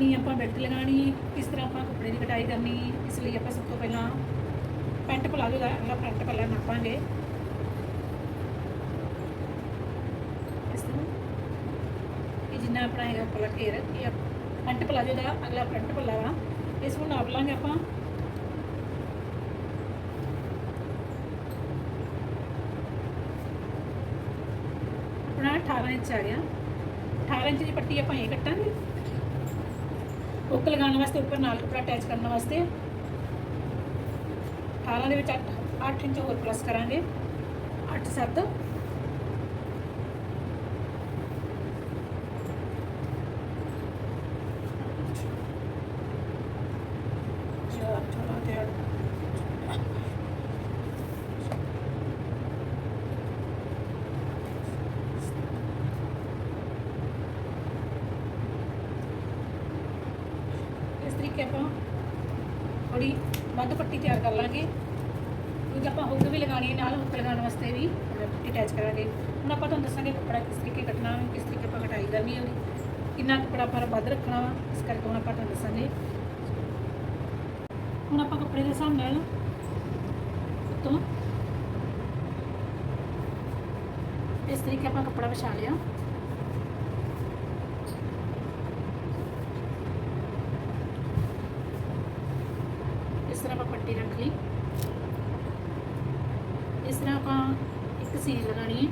ਕਿੰਨੀ ਆਪਾਂ ਬੈਲਟ ਲਗਾਣੀ ਹੈ ਕਿਸ ਤਰ੍ਹਾਂ ਆਪਾਂ ਕੱਪੜੇ ਦੀ ਕਟਾਈ ਕਰਨੀ ਹੈ ਇਸ ਲਈ ਆਪਾਂ ਸਭ ਤੋਂ ਪਹਿਲਾਂ ਪੈਂਟ ਪਲਾਜ਼ੋ ਦਾ ਅਗਲਾ ਫਰੰਟ ਪੱਲਾ ਨਾਪਾਂਗੇ। ਇਸ ਤਰ੍ਹਾਂ। ਇਹ ਜਿੰਨਾ ਆਪਣਾ ਹੈਗਾ ਪਲਾ ਘੇਰ, ਇਹ ਪੈਂਟ ਪਲਾਜ਼ੋ ਦਾ ਅਗਲਾ ਫਰੰਟ ਪੱਲਾ ਵਾ ਇਸ ਨੂੰ ਨਾਪ ਲਾਂਗੇ ਆਪਾਂ। ਆਪਣਾ 18 ਇੰਚ ਆ ਗਿਆ। 18 ਇੰਚ ਦੀ ਪੱਟੀ ਆਪਾਂ ਇਹ ਕੱਟਾਂਗੇ। ਹੁੱਕ ਲਗਾਉਣ ਵਾਸਤੇ ਉੱਪਰ ਨਾਲ ਕੱਪੜਾ ਅਟੈਚ ਕਰਨ ਵਾਸਤੇ 18 ਦੇ ਵਿੱਚ 8 8 ਇੰਚ ਹੋਰ ਪਲੱਸ ਕਰਾਂਗੇ 8 7 ਚਾਰ ਚੌੜਾ ਤੇ ਅੱਠ ਇਸ ਤਰੀਕੇ ਆਪਾਂ। ਥੋੜੀ ਵੱਧ ਪੱਟੀ ਤਿਆਰ ਕਰ ਲਾਂਗੇ। ਕਿਉਂਕਿ ਆਪਾਂ ਹੁੱਕ ਵੀ ਲਗਾਣੀ ਹੈ, ਨਾਲ ਹੁੱਕ ਲਗਾਉਣ ਵਾਸਤੇ ਵੀ ਪੱਟੀ ਅਟੈਚ ਕਰਾਂਗੇ। ਹੁਣ ਆਪਾਂ ਤੁਹਾਨੂੰ ਦੱਸਾਂਗੇ ਕੱਪੜਾ ਕਿਸ ਤਰੀਕੇ ਕੱਟਣਾ ਹੈ ਕਿਸ ਤਰੀਕੇ ਆਪਾਂ ਕਟਾਈ ਕਰਨੀ ਹੈ ਉਹਦੀ, ਕਿੰਨਾ ਕੱਪੜਾ ਆਪਾਂ ਵੱਧ ਰੱਖਣਾ ਵਾ, ਇਸ ਕਰਕੇ ਹੁਣ ਆਪਾਂ ਤੁਹਾਨੂੰ ਦੱਸਾਂਗੇ। ਹੁਣ ਆਪਾਂ ਕੱਪੜੇ ਦੇ ਹਿਸਾਬ ਨਾਲ ਤੋਂ ਇਸ ਤਰੀਕੇ ਆਪਾਂ ਕੱਪੜਾ ਵਿਛਾ ਲਿਆ ਇਸ ਤਰ੍ਹਾਂ ਆਪਾਂ ਪੱਟੀ ਰੱਖ ਲਈ ਇਸ ਤਰ੍ਹਾਂ ਆਪਾਂ ਇੱਕ ਸੀਲ ਲਗਾਣੀ ਹੈ।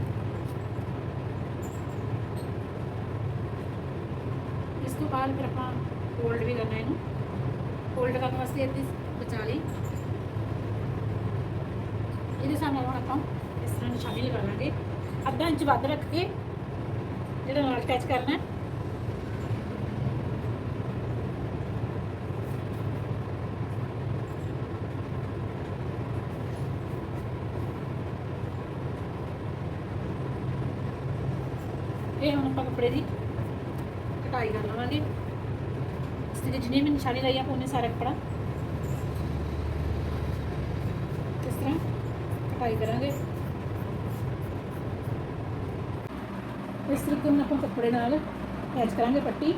ਇਸ ਤੋਂ ਬਾਅਦ ਫਿਰ ਆਪਾਂ ਫੋਲਡ ਵੀ ਕਰਨਾ ਇਹਨੂੰ। ਫੋਲਡ ਕਰਨ ਵਾਸਤੇ ਇਹਦੀ ਬਚਾ ਲਈ। ਇਹਦੇ ਸਾਹਮਣੇ ਹੁਣ ਆਪਾਂ ਇਸ ਤਰ੍ਹਾਂ ਨਿਸ਼ਾਨੀ ਲਗਾ ਲਾਂਗੇ। ਅੱਧਾ ਇੰਚ ਵੱਧ ਰੱਖ ਕੇ ਜਿਹੜਾ ਨਾਲ ਅਟੈਚ ਕਰਨਾ ਹੈ ਇਹ ਹੁਣ ਆਪਾਂ ਕੱਪੜੇ ਦੀ। ਕਟਾਈ ਕਰ ਲਵਾਂਗੇ। ਇਸ ਤੇ ਜਿੰਨੀ ਵੀ ਨਿਸ਼ਾਨੀ ਲਾਈ ਆਪਾਂ ਉਹਨੇ ਸਾਰਾ ਕੱਪੜਾ। ਇਸ ਤਰ੍ਹਾਂ? ਕਟਾਈ ਕਰਾਂਗੇ। ਇਸ ਤਰੀਕੇ ਨਾਲ ਆਪਾਂ ਕੱਪੜੇ ਨਾਲ ਅਟੈਚ ਕਰਾਂਗੇ ਪੱਟੀ।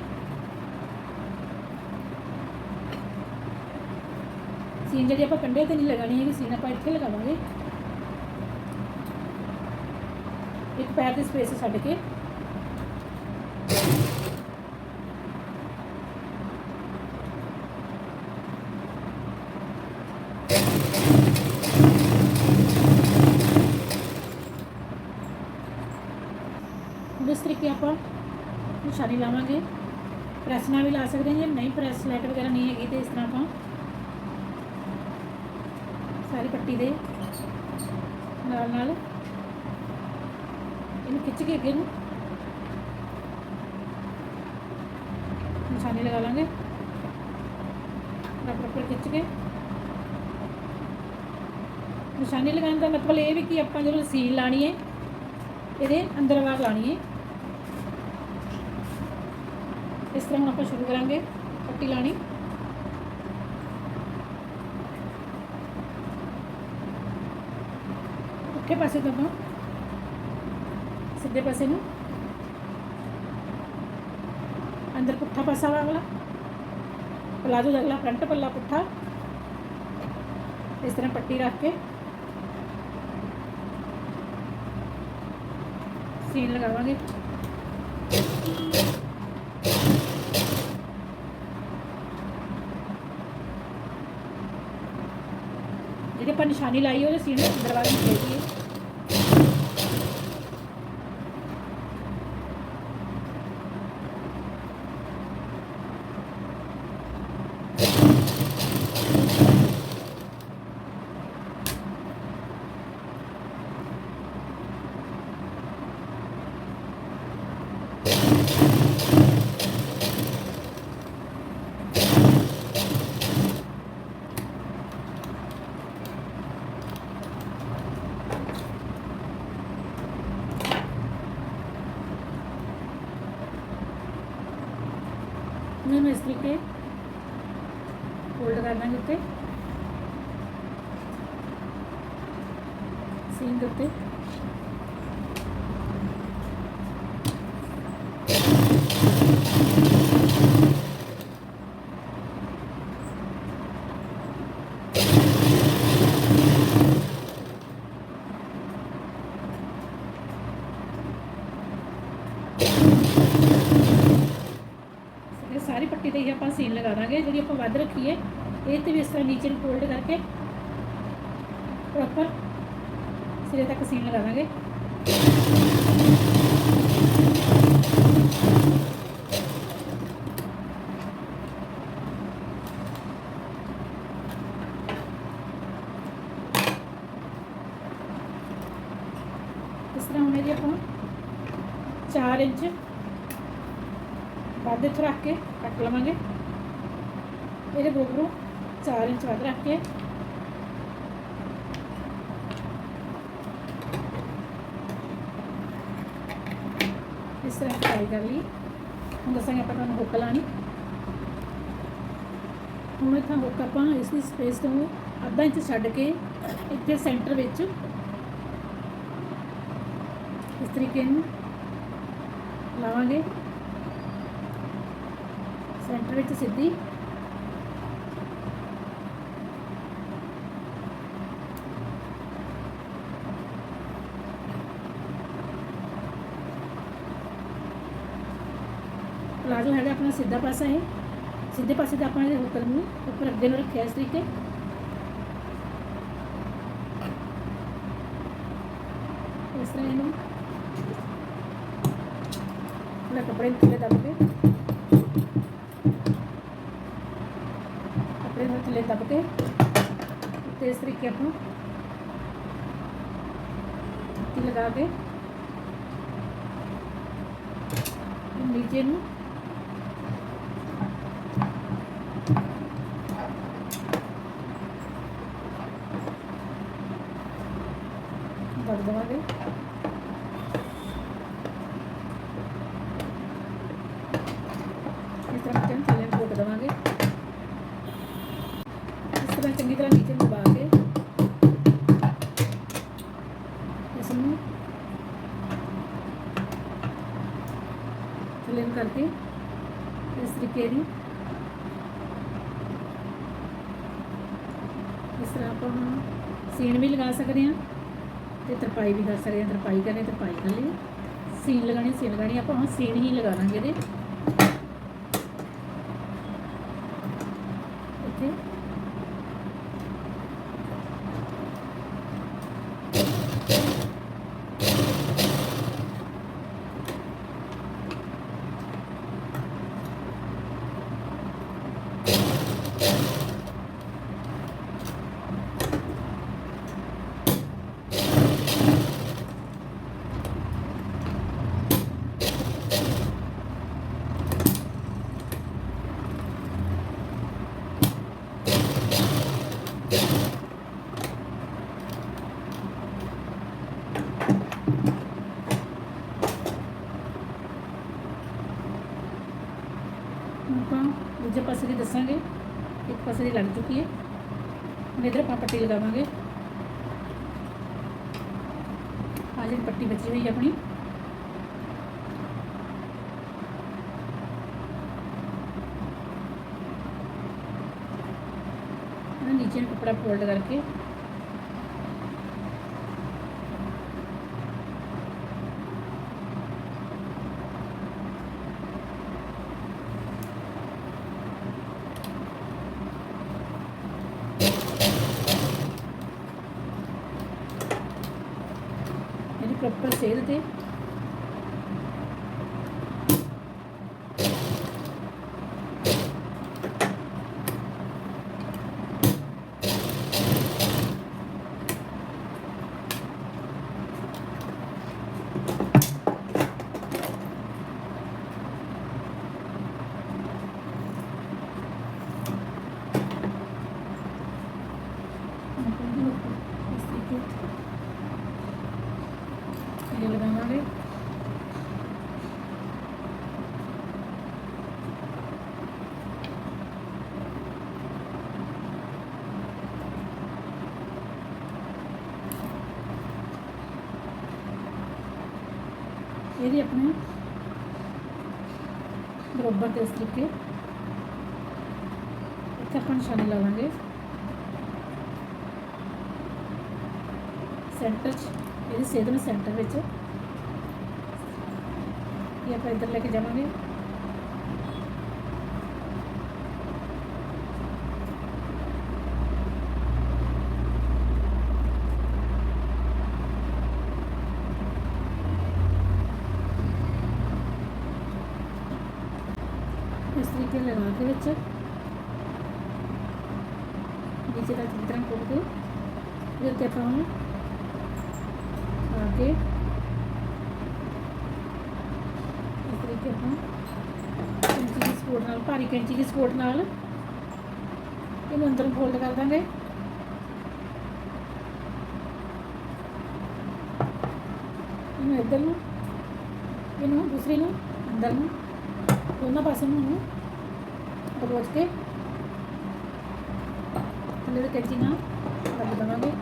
ਸੀਨ ਜਿਹੜੀ ਆਪਾਂ ਕੰਡੇ ਤੇ ਨਹੀਂ ਲਗਾਣੀ ਹੈਗੀ, ਸੀਨ ਆਪਾਂ ਇੱਥੇ ਲਗਾਵਾਂਗੇ। ਇੱਕ ਪੈਰ ਦੀ ਸਪੇਸ ਛੱਡ ਕੇ। ਇਸ ਤਰੀਕੇ ਆਪਾਂ ਨਿਸ਼ਾਨੀ ਲਾਵਾਂਗੇ ਪ੍ਰੈਸ ਨਾਲ ਵੀ ਲਾ ਸਕਦੇ ਹਾਂ, ਜੇ ਨਹੀਂ ਪ੍ਰੈਸ ਲਾਈਟ ਵਗੈਰਾ ਨਹੀਂ ਹੈਗੀ ਤੇ ਇਸ ਤਰ੍ਹਾਂ ਆਪਾਂ ਸਾਰੀ ਪੱਟੀ ਦੇ ਨਾਲ ਨਾਲ ਇਹਨੂੰ ਖਿੱਚ ਕੇ ਅੱਗੇ ਨੂੰ ਨਿਸ਼ਾਨੀ ਲਗਾ ਲਾਂਗੇ। ਬਰਾਬਰ ਉੱਪਰ ਖਿੱਚ ਕੇ। ਨਿਸ਼ਾਨੀ ਲਗਾਉਣ ਦਾ ਮਤਲਬ ਇਹ ਵੀ ਕਿ ਆਪਾਂ ਜਦੋਂ ਸੀਲ ਲਾਣੀ ਹੈ, ਇਹਦੇ ਅੰਦਰ ਆਵਾਜ਼ ਲਾਣੀ ਹੈ। ਇਸ ਤਰ੍ਹਾਂ ਹੁਣ ਆਪਾਂ ਸ਼ੁਰੂ ਕਰਾਂਗੇ ਪੱਟੀ ਲਾਣੀ ਪੁੱਠੇ ਪਾਸੇ ਤੋਂ ਆਪਾਂ ਸਿੱਧੇ ਪਾਸੇ ਨੂੰ ਅੰਦਰ ਪੁੱਠਾ ਪਾਸਾ ਵਾ ਵਾਲਾ ਪਲਾਜੋ ਦਾ ਅਗਲਾ ਫਰੰਟ ਪੱਲਾ ਪੁੱਠਾ ਇਸ ਤਰ੍ਹਾਂ ਪੱਟੀ ਰੱਖ ਕੇ ਸੀਨ ਲਗਾਵਾਂਗੇ ਜਿਹੜੀ ਆਪਾਂ ਨਿਸ਼ਾਨੀ ਲਾਈ ਉਹਦੇ ਸੀਨ ਦਰਵਾਜ਼ੇ ਨੂੰ ਚਾਹੀਦੀ ਹੈ ਮੈਂ ਇਸ ਤਰੀਕੇ ਫੋਲਡ ਕਰ ਦਾਂਗੇ ਉੱਤੇ ਸੀਨ ਦੇ ਉੱਤੇ ਇਹ ਸਾਰੀ ਪੱਟੀ ਤੇ ਹੀ ਆਪਾਂ ਸੀਨ ਲਗਾ ਦਾਂਗੇ ਜਿਹੜੀ ਆਪਾਂ ਵੱਧ ਰੱਖੀ ਹੈ ਇਹ ਤੇ ਵੀ ਇਸ ਤਰ੍ਹਾਂ ਨੀਚੇ ਨੂੰ ਫੋਲਡ ਕਰਕੇ ਪ੍ਰੋਪਰ ਸਿਰੇ ਤੱਕ ਸੀਨ ਲਗਾ ਦਾਂਗੇ ਇਸ ਤਰ੍ਹਾਂ ਹੁਣ ਇਹਦੀ ਆਪਾਂ 4 ਇੰਚ ਵੱਧ ਇੱਥੋਂ ਰੱਖ ਕੇ ਕੱਟ ਲਵਾਂਗੇ ਇਹਦੇ ਬੋਗਰੂ 4 ਇੰਚ ਵੱਧ ਰੱਖ ਕੇ। ਇਸ ਤਰ੍ਹਾਂ ਟਰਾਈ ਕਰ ਲਈ। ਹੁਣ ਦੱਸਾਂਗੇ ਆਪਾਂ ਤੁਹਾਨੂੰ ਹੁੱਕ ਲਾਣੀ ਹੁਣ ਇੱਥਾਂ ਹੁੱਕ ਆਪਾਂ ਇਸ ਦੀ ਸਪੇਸ ਤੋਂ ਅੱਧਾ ਇੰਚ ਛੱਡ ਕੇ ਇੱਥੇ ਸੈਂਟਰ ਵਿੱਚ ਇਸ ਤਰੀਕੇ ਨੂੰ ਲਾਵਾਂਗੇ। ਸੈਂਟਰ ਵਿੱਚ ਸਿੱਧੀ ਪਲਾਜ਼ੋ ਹੈਗਾ ਆਪਣਾ ਸਿੱਧਾ ਪਾਸਾ ਹੈ। ਸਿੱਧੇ ਪਾਸੇ ਦਾ ਆਪਾਂ ਇਹ ਹੁਕਰ ਨੂੰ ਉੱਪਰ ਅੱਗੇ ਨੂੰ ਰੱਖਿਆ ਇਸ ਤਰੀਕੇ। ਇਸ ਤਰ੍ਹਾਂ ਇਹਨੂੰ ਪੂਰਾ ਕੱਪੜੇ ਨੂੰ ਥੱਲੇ ਦੱਬ ਕੇ ਕੱਪੜੇ ਨੂੰ ਥੱਲੇ ਦੱਬ ਕੇ ਤੇ ਇਸ ਤਰੀਕੇ ਆਪਾਂ ਤੀ ਲਗਾ ਕੇ ਨੀਚੇ ਨੂੰ ਵੜ ਦੇਵਾਂਗੇ ਇਸ ਤਰ੍ਹਾਂ ਚੰਨ ਥੱਲੇ ਨੂੰ ਘੋਟ ਦੇਵਾਂਗੇ ਇਸ ਚੰਗੀ ਤਰ੍ਹਾਂ ਨੀਚੇ ਦਬਾ ਕੇ। ਇਸ ਨੂੰ ਥੱਲੇ ਕਰਕੇ ਇਸ ਤਰੀਕੇ ਦੀ ਇਸ ਤਰ੍ਹਾਂ ਆਪਾਂ ਹੁਣ ਸੀਨ ਵੀ ਲਗਾ ਸਕਦੇ ਹਾਂ ਤੇ ਤਰਪਾਈ ਵੀ ਕਰ ਸਕਦੇ ਹਾਂ। ਤਰਪਾਈ ਕਰਨੀ ਤਰਪਾਈ ਕਰ ਲਈ। ਸੀਨ ਲਗਾਣੀ ਸੀਨ ਲਗਾਣੀ ਆਪਾਂ ਹੁਣ ਸੀਨ ਹੀ ਲਗਾ ਦਾਂਗੇ ਇਹਦੇ ਇੱਥੇ ਹੁਣ ਆਪਾਂ ਦੂਜੇ ਪਾਸੇ ਦੀ ਦੱਸਾਂਗੇ ਇੱਕ ਪਾਸੇ ਦੀ ਲੱਗ ਚੁੱਕੀ ਹੈ। ਹੁਣ ਇਧਰ ਆਪਾਂ ਪੱਟੀ ਲਗਾਵਾਂਗੇ। ਆ ਜਿਹੜੀ ਪੱਟੀ ਬਚੀ ਹੋਈ ਹੈ ਆਪਣੀ। ਇਹਨੂੰ ਨੀਚੇ ਨੂੰ ਕੱਪੜਾ ਫੋਲਡ ਸੇਲ ਤੇ ਇਸ ਤਰੀਕੇ ਇਹ ਲਗਾਵਾਂਗੇ ਇਹਦੇ ਆਪਣੇ ਬਰੋਬਰ ਦੇ ਇਸ ਤਰੀਕੇ। ਇੱਥੇ ਆਪਾਂ ਨਿਸ਼ਾਨੀ ਲਾਵਾਂਗੇ ਸੈਂਟਰ 'ਚ, ਇਹਦੀ ਸੇਧ ਨੂੰ ਸੈਂਟਰ ਵਿੱਚ। ਇਹ ਆਪਾਂ ਇੱਧਰ ਲੈ ਕੇ ਜਾਵਾਂਗੇ। ਇਸ ਤਰੀਕੇ ਲਗਾ ਕੇ ਵਿੱਚ ਨੀਚੇ ਦਾ ਚਿੱਤਰਨ ਕੋਲ ਕੇ ਇਹਦੇ ਉੱਤੇ ਆਪਾਂ ਹੁਣ ਆ ਕੇ ਇਸ ਤਰੀਕੇ ਆਪਾਂ ਕੈਂਚੀ ਦੀ ਸਪੋਰਟ ਨਾਲ, ਭਾਰੀ ਕੈਂਚੀ ਦੀ ਸਪੋਰਟ ਨਾਲ ਇਹਨੂੰ ਅੰਦਰ ਫੋਲਡ ਕਰ ਦਾਂਗੇ। ਇਹਨੂੰ ਇੱਧਰ ਨੂੰ, ਇਹਨੂੰ ਦੂਸਰੀ ਨੂੰ, ਅੰਦਰ ਨੂੰ। ਦੋਨਾਂ ਪਾਸੇ ਨੂੰ ਬਲੋਚ ਕੇ ਥੱਲੇ ਦੇ ਕੈਂਚੀ ਨਾਲ ਲੱਗ ਦਵਾਂਗੇ।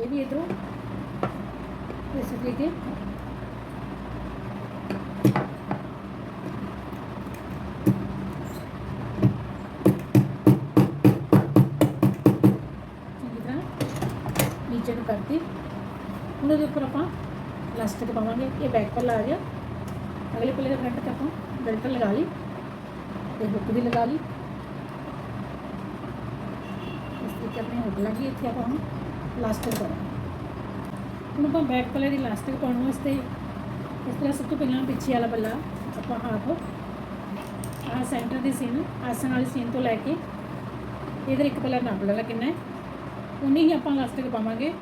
ਇਹ ਵੀ ਇਧਰੋਂ। ਇਸ ਤਰੀਕੇ ਚੰਗੀ ਤਰ੍ਹਾਂ ਨੀਚੇ ਨੂੰ ਕਰਤੀ ਹੁਣ ਉਹਦੇ ਉੱਪਰ ਆਪਾਂ ਇਲਾਸਟਿਕ ਪਾਵਾਂਗੇ ਇਹ ਬੈਕ ਪਰ ਲਾ ਗਿਆ ਅਗਲੇ ਪੱਲੇ ਦੇ ਫਰੰਟ ਤੇ ਆਪਾਂ ਬੈਲਟ ਲਗਾ ਲਈ ਤੇ ਹੁੱਕ ਵੀ ਲਗਾ ਲਈ। ਇਸ ਤਰੀਕੇ ਆਪਣੀ ਹੁੱਕ ਲੱਗੀ ਇੱਥੇ ਆਪਾਂ ਹੁਣ ਇਲਾਸਟਿਕ ਕਰਾਂਗੇ ਹੁਣ ਆਪਾਂ ਬੈਕ ਪੱਲੇ ਦੀ ਇਲਾਸਟਿਕ ਪਾਉਣ ਵਾਸਤੇ ਇਸ ਤਰ੍ਹਾਂ ਸਭ ਤੋਂ ਪਹਿਲਾਂ ਪਿੱਛੇ ਵਾਲਾ ਪੱਲਾ ਆਪਾਂ ਹਾਫ ਆਹ ਸੈਂਟਰ ਦੀ ਸੀਨ ਆਸਣ ਵਾਲੀ ਸੀਨ ਤੋਂ ਲੈ ਕੇ ਇਧਰ ਇੱਕ ਪੱਲਾ ਨਾਪ ਲੈਣਾ ਕਿੰਨਾ ਹੈ ਉਨੀ ਹੀ ਆਪਾਂ ਇਲਾਸਟਿਕ ਪਾਵਾਂਗੇ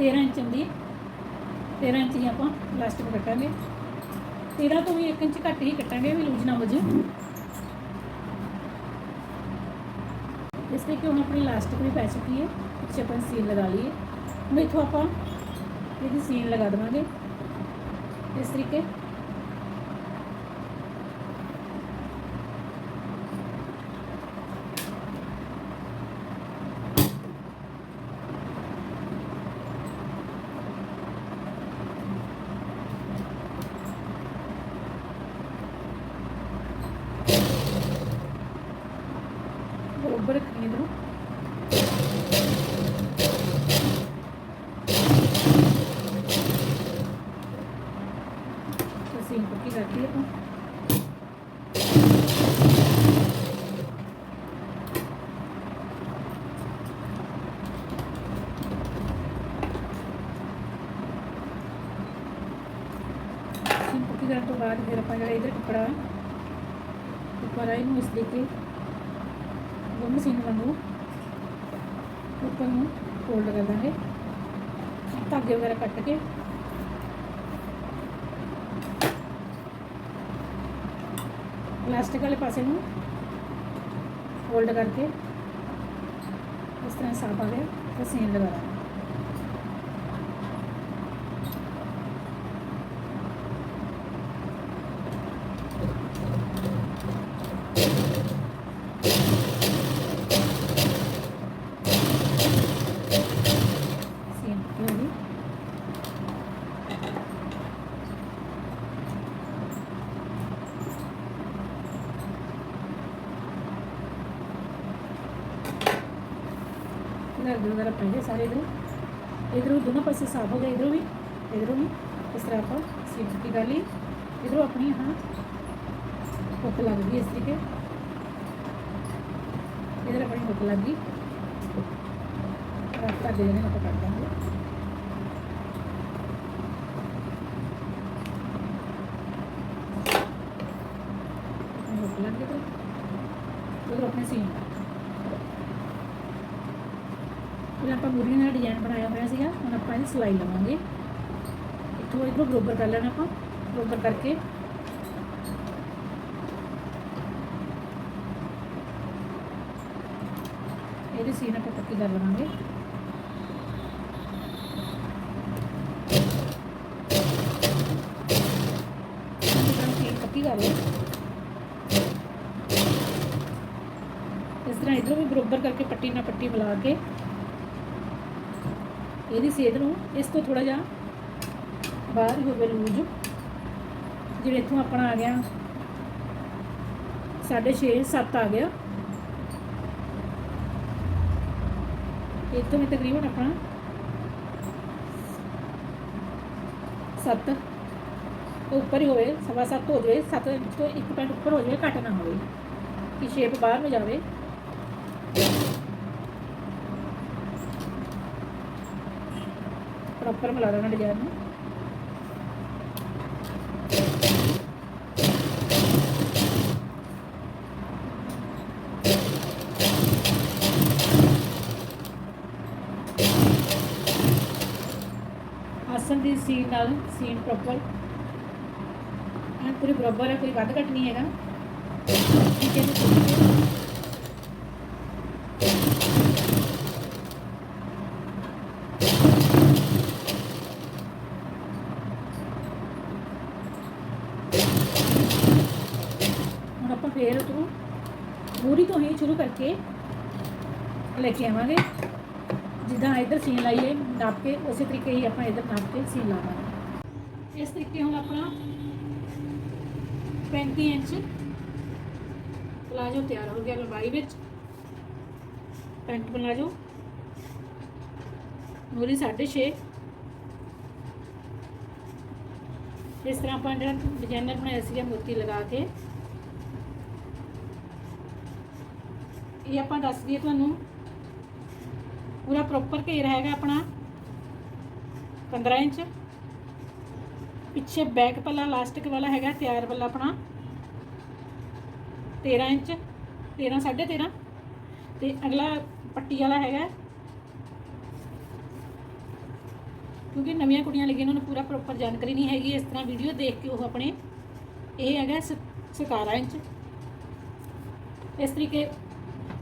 13 ਇੰਚ ਦੀ 13 ਇੰਚ ਹੀ ਆਪਾਂ ਇਲਾਸਟਿਕ ਕੱਟਾਂਗੇ 13 ਤੋਂ ਵੀ 1 ਇੰਚ ਘੱਟ ਹੀ ਕੱਟਾਂਗੇ ਵੀ ਲੂਜ ਨਾ ਹੋ ਜੇ ਇਸ ਤਰੀਕੇ ਹੁਣ ਆਪਣੀ ਇਲਾਸਟਿਕ ਵੀ ਪੈ ਚੁੱਕੀ ਹੈ। ਪਿੱਛੇ ਆਪਾਂ ਸੀਨ ਲਗਾ ਲਈਏ। ਹੁਣ ਇੱਥੋਂ ਆਪਾਂ ਇਹਦੀ ਸੀਨ ਲਗਾ ਦੇਵਾਂਗੇ। ਇਸ ਤਰੀਕੇ ਬਰੋਬਰ ਰੱਖਣੀ ਇਧਰੋਂ ਅਸੀਂ ਪੱਕੀ ਕਰਤੀ ਆਪਾਂ ਸੀਨ ਪੱਕੀ ਕਰਨ ਤੋਂ ਬਾਅਦ ਫਿਰ ਆਪਾਂ ਜਿਹੜਾ ਇਧਰ ਕੱਪੜਾ ਉੱਪਰ ਇਹਨੂੰ ਇਸ ਤਰੀਕੇ ਉਹ ਮਸ਼ੀਨ ਵਾਂਗੂ ਉੱਪਰ ਨੂੰ ਫੋਲਡ ਕਰ ਦਾਂਗੇ। ਧਾਗੇ ਵਗੈਰਾ ਕੱਟ ਕੇ। ਪਲਾਸਟਿਕ ਵਾਲੇ ਪਾਸੇ ਨੂੰ ਫੋਲਡ ਕਰਕੇ ਇਸ ਤਰ੍ਹਾਂ ਸਾਫ਼ ਆ ਗਿਆ, ਤਾਂ ਸੀਨ ਲਗਾ ਦਾਂਗੇ ਸੀਨ ਹੋ ਗਈ इधर दो तरफ पहले सारे इधर इधरों दोनों पासे साफ हो गए इधरों भी इधरों भी इस तरह आप सीट की कर ली इधरों अपनी यहाँ हुक लग गई इस तरीके इधर अपनी हुक लग गई रास्ता दे देने आप कर देंगे अपनी हुक लग गई तो उधर अपने सीन ਫਿਰ ਆਪਾਂ ਮੁਰਗੀ ਦਾ ਡਿਜ਼ਾਈਨ ਬਣਾਇਆ ਹੋਇਆ ਸੀਗਾ, ਹੁਣ ਆਪਾਂ ਇਹਦੀ ਸਿਲਾਈ ਲਵਾਂਗੇ। ਇੱਥੋਂ ਇੱਧਰੋਂ ਬਰੋਬਰ ਕਰ ਲੈਣਾ ਆਪਾਂ, ਬਰੋਬਰ ਕਰਕੇ। ਇਹਦੀ ਸੀਨ ਆਪਾਂ ਪੱਕੀ ਕਰ ਲਵਾਂਗੇ। ਪੱਕੀ ਕਰ ਲਓ। ਇਸ ਤਰ੍ਹਾਂ ਇਧਰੋਂ ਵੀ ਬਰੋਬਰ ਕਰਕੇ ਪੱਟੀ ਨਾਲ ਪੱਟੀ ਮਿਲਾ ਕੇ ਇਹਦੀ ਸੇਧ ਨੂੰ ਇਸ ਤੋਂ ਥੋੜਾ ਜਿਹਾ ਬਾਹਰ ਹੀ ਹੋਵੇ ਲੂਜ। ਜਿਵੇਂ ਇੱਥੋਂ ਆਪਣਾ ਆ ਗਿਆ। 6.5 7 ਆ ਗਿਆ। ਇੱਥੋਂ ਮੈਂ ਤਕਰੀਬਨ ਆਪਣਾ 7 ਤੋਂ ਉੱਪਰ ਹੀ ਹੋਵੇ, ਸਵਾ ਸੱਤ ਹੋ ਜਾਵੇ 7 ਤੋਂ 1 ਪੁਆਇੰਟ ਉੱਪਰ ਹੋ ਜਾਵੇ, ਘੱਟ ਨਾ ਹੋਵੇ। ਕਿ ਸ਼ੇਪ ਬਾਹਰ ਨੂੰ ਜਾਵੇ। ਪ੍ਰੋਪਰ ਮਿਲਾ ਦੇਣਾ ਡਿਜ਼ਾਈਨ ਨੂੰ ਆਸਨ ਦੀ ਸੀਨ ਨਾਲ ਸੀਨ ਪ੍ਰੋਪਰ ਐਂ ਪੂਰੀ ਬਰਾਬਰ ਹੈ ਕੋਈ ਵੱਧ ਘੱਟ ਨਹੀਂ ਹੈਗਾ ਠੀਕ ਹੈ ਜੀ ਠੀਕ ਹੈ। ਹੁਣ ਆਪਾਂ ਫੇਰ ਤੋਂ ਮੂਰੀ ਤੋਂ ਹੀ ਸ਼ੁਰੂ ਕਰਕੇ ਲੈ ਕੇ ਆਵਾਂਗੇ। ਜਿੱਦਾਂ ਇੱਧਰ ਸੀਨ ਲਾਈਏ, ਨਾਪ ਕੇ, ਉਸੇ ਤਰੀਕੇ ਹੀ ਆਪਾਂ ਇੱਧਰ ਨਾਪ ਕੇ ਸੀਨ ਲਾਵਾਂਗੇ। ਇਸ ਤਰੀਕੇ ਹੁਣ ਆਪਣਾ 35 ਇੰਚ ਪਲਾਜੋ ਤਿਆਰ ਹੋ ਗਿਆ ਲੰਬਾਈ ਵਿੱਚ। Pant palazzo. ਮੂਰੀ 6.5 ਇਸ ਤਰ੍ਹਾਂ ਆਪਾਂ ਜਿਹੜਾ ਡਿਜ਼ਾਈਨਰ ਬਣਾਇਆ ਸੀਗਾ ਮੋਤੀ ਲਗਾ ਕੇ ਇਹ ਆਪਾਂ ਦੱਸ ਦਈਏ ਤੁਹਾਨੂੰ। ਪੂਰਾ ਪ੍ਰੋਪਰ ਘੇਰ ਹੈਗਾ ਆਪਣਾ। 15 ਇੰਚ। ਪਿੱਛੇ ਬੈਕ ਪੱਲਾ ਲਾਸਟਿਕ ਵਾਲਾ ਹੈਗਾ, ਤਿਆਰ ਪੱਲਾ ਆਪਣਾ। 13 ਇੰਚ। 13 13.5 ਤੇ ਅਗਲਾ ਪੱਟੀ ਵਾਲਾ ਹੈਗਾ। ਕਿਉਂਕਿ ਨਵੀਆਂ ਕੁੜੀਆਂ ਲੱਗੀਆਂ ਉਹਨਾਂ ਨੂੰ ਪੂਰਾ ਪ੍ਰੋਪਰ ਜਾਣਕਾਰੀ ਨਹੀਂ ਹੈਗੀ, ਇਸ ਤਰ੍ਹਾਂ ਵੀਡੀਓ ਦੇਖ ਕੇ ਉਹ ਆਪਣੇ। ਇਹ ਹੈਗਾ ਸ- 17 ਇੰਚ। ਇਸ ਤਰੀਕੇ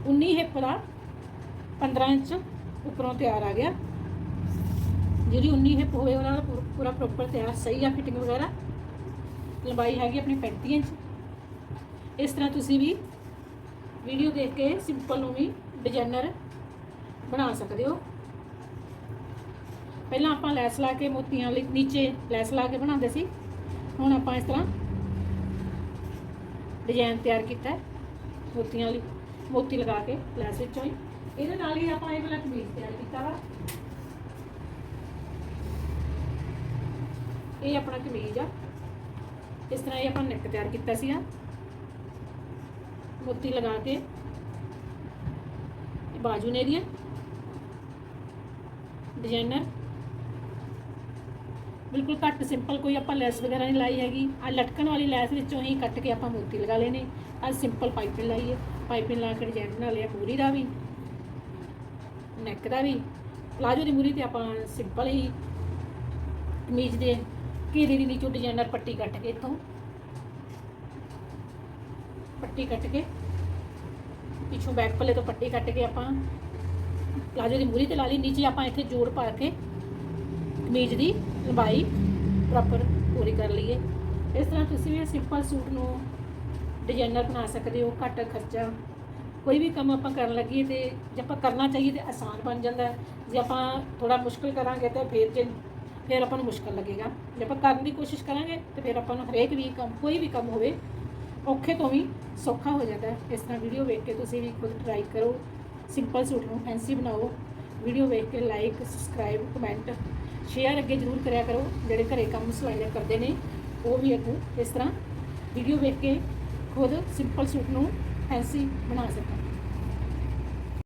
19 ਹਿੱਪ ਦਾ 15 ਇੰਚ ਉੱਪਰੋਂ ਤਿਆਰ ਆ ਗਿਆ। ਜਿਹੜੀ 19 ਹਿੱਪ ਹੋਵੇ ਉਹਦਾ ਪੂ- ਪੂਰਾ ਪ੍ਰੋਪਰ ਤਿਆਰ, ਸਹੀ ਆ ਫਿਟਿੰਗ ਵਗੈਰਾ। ਲੰਬਾਈ ਹੈਗੀ ਆਪਣੀ 35 ਇੰਚ। ਇਸ ਤਰ੍ਹਾਂ ਤੁਸੀਂ ਵੀ ਵੀਡੀਓ ਦੇਖ ਕੇ ਸਿੰਪਲ ਨੂੰ ਵੀ ਡਿਜ਼ਾਈਨਰ ਬਣਾ ਸਕਦੇ ਹੋ। ਪਹਿਲਾਂ ਆਪਾਂ ਲੈਸ ਲਾ ਕੇ ਮੋਤੀਆਂ ਲਈ ਨੀਚੇ ਲੈਸ ਲਾ ਕੇ ਬਣਾਉਂਦੇ ਸੀ। ਹੁਣ ਆਪਾਂ ਇਸ ਤਰ੍ਹਾਂ ਡਿਜ਼ਾਈਨ ਤਿਆਰ ਕੀਤਾ ਮੋਤੀਆਂ ਲਈ। ਮੋਤੀ ਲਗਾ ਕੇ ਲੈਸ ਵਿੱਚੋਂ ਹੀ। ਇਹਦੇ ਨਾਲ ਹੀ ਆਪਾਂ ਇਹ ਵਾਲਾ ਕਮੀਜ਼ ਤਿਆਰ ਕੀਤਾ ਵਾ। ਇਹ ਆਪਣਾ ਕਮੀਜ਼ ਆ। ਇਸ ਤਰ੍ਹਾਂ ਇਹ ਆਪਾਂ ਨੈਕ ਤਿਆਰ ਕੀਤਾ ਸੀ ਆ। ਮੋਤੀ ਲਗਾ ਕੇ। ਇਹ ਬਾਜੂ ਨੇ ਦੀਆਂ ਡਿਜ਼ਾਈਨਰ ਬਿਲਕੁਲ ਘੱਟ ਸਿੰਪਲ ਕੋਈ ਆਪਾਂ ਲੈਸ ਵਗੈਰਾ ਨਹੀਂ ਲਾਈ ਹੈਗੀ। ਆ ਲਟਕਣ ਵਾਲੀ ਲੈਸ ਵਿੱਚੋਂ ਹੀ ਕੱਟ ਕੇ ਆਪਾਂ ਮੋਤੀ ਲਗਾ ਲਏ ਨੇ ਆ ਸਿੰਪਲ ਪਾਈਪਿੰਗ ਲਾਈ ਹੈ ਪਾਈਪਿੰਗ ਲਾ ਕੇ ਡਿਜ਼ਾਈਨ ਬਣਾ ਲਿਆ, ਪੂਰੀ ਦਾ ਵੀ ਨੈਕ ਦਾ ਵੀ, ਪਲਾਜੋ ਦੀ ਮੂਰੀ ਤੇ ਆਪਾਂ ਸਿੰਪਲ ਹੀ ਕਮੀਜ਼ ਦੇ ਘੇਰੇ ਦੀ ਨੀਚੋਂ ਡਿਜ਼ਾਈਨਰ ਪੱਟੀ ਕੱਟ ਕੇ ਇੱਥੋਂ, ਪੱਟੀ ਕੱਟ ਕੇ, ਪਿੱਛੋਂ ਬੈਕ ਪੱਲੇ ਤੋਂ ਪੱਟੀ ਕੱਟ ਕੇ ਆਪਾਂ ਪਲਾਜੋ ਦੀ ਮੂਰੀ ਤੇ ਲਾ ਲਈ, ਨੀਚੇ ਆਪਾਂ ਇੱਥੇ ਜੋੜ ਪਾ ਕੇ ਕਮੀਜ਼ ਦੀ ਲੰਬਾਈ ਪ੍ਰੋਪਰ ਪੂਰੀ ਕਰ ਲਈਏ। ਇਸ ਤਰ੍ਹਾਂ ਤੁਸੀਂ ਵੀ ਸਿੰਪਲ ਸੂਟ ਨੂੰ ਡਿਜ਼ਾਈਨਰ ਬਣਾ ਸਕਦੇ ਹੋ, ਘੱਟ ਖਰਚਾ। ਕੋਈ ਵੀ ਕੰਮ ਆਪਾਂ ਕਰਨ ਲੱਗੀਏ ਤੇ ਜੇ ਆਪਾਂ ਕਰਨਾ ਚਾਹੀਏ ਤੇ ਆਸਾਨ ਬਣ ਜਾਂਦਾ ਜੇ ਆਪਾਂ ਥੋੜਾ ਮੁਸ਼ਕਲ ਕਰਾਂਗੇ ਤੇ ਫਿਰ ਜੇ, ਫਿਰ ਆਪਾਂ ਨੂੰ ਮੁਸ਼ਕਲ ਲੱਗੇਗਾ। ਜੇ ਆਪਾਂ ਕਰਨ ਦੀ ਕੋਸ਼ਿਸ਼ ਕਰਾਂਗੇ ਤੇ ਫਿਰ ਆਪਾਂ ਨੂੰ ਹਰੇਕ ਵੀ ਕੰਮ, ਕੋਈ ਵੀ ਕੰਮ ਹੋਵੇ, ਔਖੇ ਤੋਂ ਵੀ ਸੌਖਾ ਹੋ ਜਾਂਦਾ ਹੈ। ਇਸ ਤਰ੍ਹਾਂ ਵੀਡੀਓ ਵੇਖ ਕੇ ਤੁਸੀਂ ਵੀ ਖੁਦ ਟਰਾਈ ਕਰੋ। ਸਿੰਪਲ ਸੂਟ ਨੂੰ ਫੈਂਸੀ ਬਣਾਓ। ਵੀਡੀਓ ਵੇਖ ਕੇ ਲਾਈਕ ਸਬਸਕ੍ਰਾਈਬ ਕਮੈਂਟ ਸ਼ੇਅਰ ਅੱਗੇ ਜ਼ਰੂਰ ਕਰਿਆ ਕਰੋ। ਜਿਹੜੇ ਘਰੇ ਕੰਮ ਸਿਲਾਈਆਂ ਕਰਦੇ ਨੇ, ਉਹ ਵੀ ਅੱਗੋਂ ਇਸ ਤਰ੍ਹਾਂ ਵੀਡੀਓ ਵੇਖ ਕੇ ਖੁਦ ਸਿੰਪਲ ਸੂਟ ਨੂੰ ਫੈਂਸੀ ਬਣਾ ਸਕਾਂ